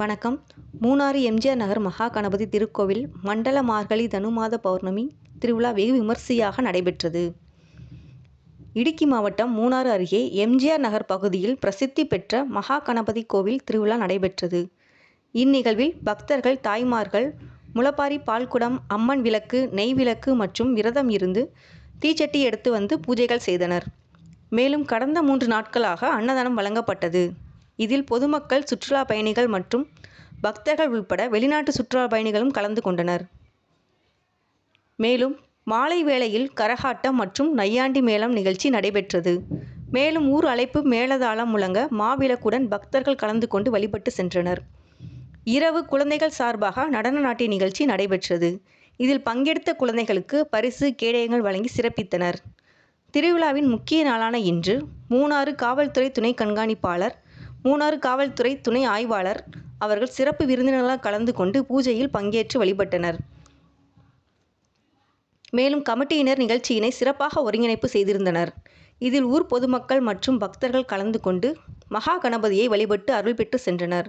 வணக்கம். மூணாறு எம்ஜிஆர் நகர் மகா கணபதி திருக்கோவில் மண்டல மார்கழி தனுமாத பௌர்ணமி திருவிழா வெகு விமர்சையாக நடைபெற்றது. இடுக்கி மாவட்டம் மூணாறு அருகே எம்ஜிஆர் நகர் பகுதியில் பிரசித்தி பெற்ற மகா கணபதி கோவில் திருவிழா நடைபெற்றது. இந்நிகழ்வில் பக்தர்கள் தாய்மார்கள் முளப்பாரி பால்குடம் அம்மன் விளக்கு நெய் விளக்கு மற்றும் விரதம் இருந்து தீச்சட்டி எடுத்து வந்து பூஜைகள் செய்தனர். மேலும் கடந்த மூன்று நாட்களாக அன்னதானம் வழங்கப்பட்டது. இதில் பொதுமக்கள் சுற்றுலா பயணிகள் மற்றும் பக்தர்கள் உள்பட வெளிநாட்டு சுற்றுலா பயணிகளும் கலந்து கொண்டனர். மேலும் மாலை வேளையில் கரகாட்டம் மற்றும் நையாண்டி மேளம் நிகழ்ச்சி நடைபெற்றது. மேலும் ஊர் அழைப்பு மேளதாளம் முழங்க மாவிளக்குடன் பக்தர்கள் கலந்து கொண்டு வழிபட்டு சென்றனர். இரவு குழந்தைகள் சார்பாக நடன நாட்டிய நிகழ்ச்சி நடைபெற்றது. இதில் பங்கெடுத்த குழந்தைகளுக்கு பரிசு கேடயங்கள் வழங்கி சிறப்பித்தனர். திருவிழாவின் முக்கிய நாளான இன்று மூணாறு காவல்துறை துணை கண்காணிப்பாளர் மூணாறு காவல்துறை துணை ஆய்வாளர் அவர்கள் சிறப்பு விருந்தினர்களாக கலந்து கொண்டு பூஜையில் பங்கேற்று வழிபட்டனர். மேலும் கமிட்டியினர் நிகழ்ச்சியினை சிறப்பாக ஒருங்கிணைப்பு செய்திருந்தனர். இதில் ஊர் பொதுமக்கள் மற்றும் பக்தர்கள் கலந்து கொண்டு மகா கணபதியை வழிபட்டு அருள் பெற்று சென்றனர்.